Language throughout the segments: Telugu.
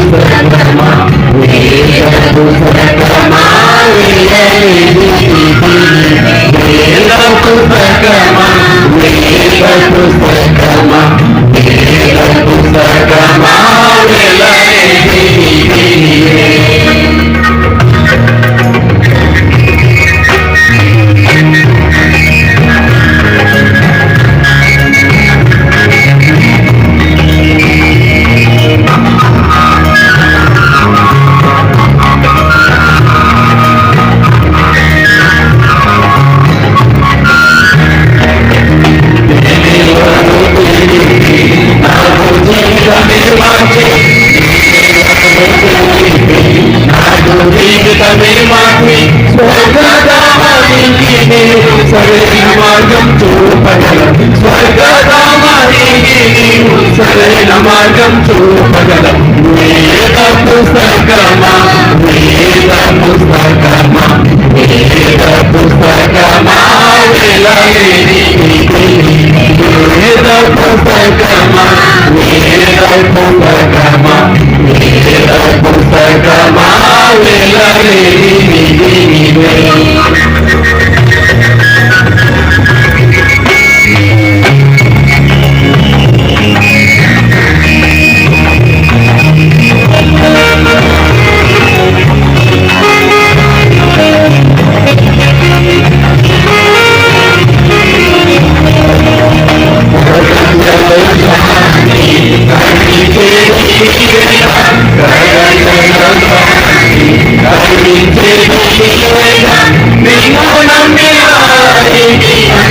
పుస్తకమా పుస్తకమా పుస్తకమా నీవు సరైన మార్గం చూపగల స్వర్గదామానికి నీవు సరైన మార్గం చూపగల వేద పుస్తకమా వేద పుస్తకమా వేద పుస్తకమా వెలయేది వేద పుస్తకమా వేద పుస్తకమా వేద పుస్తకమా వెలయేది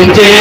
Jai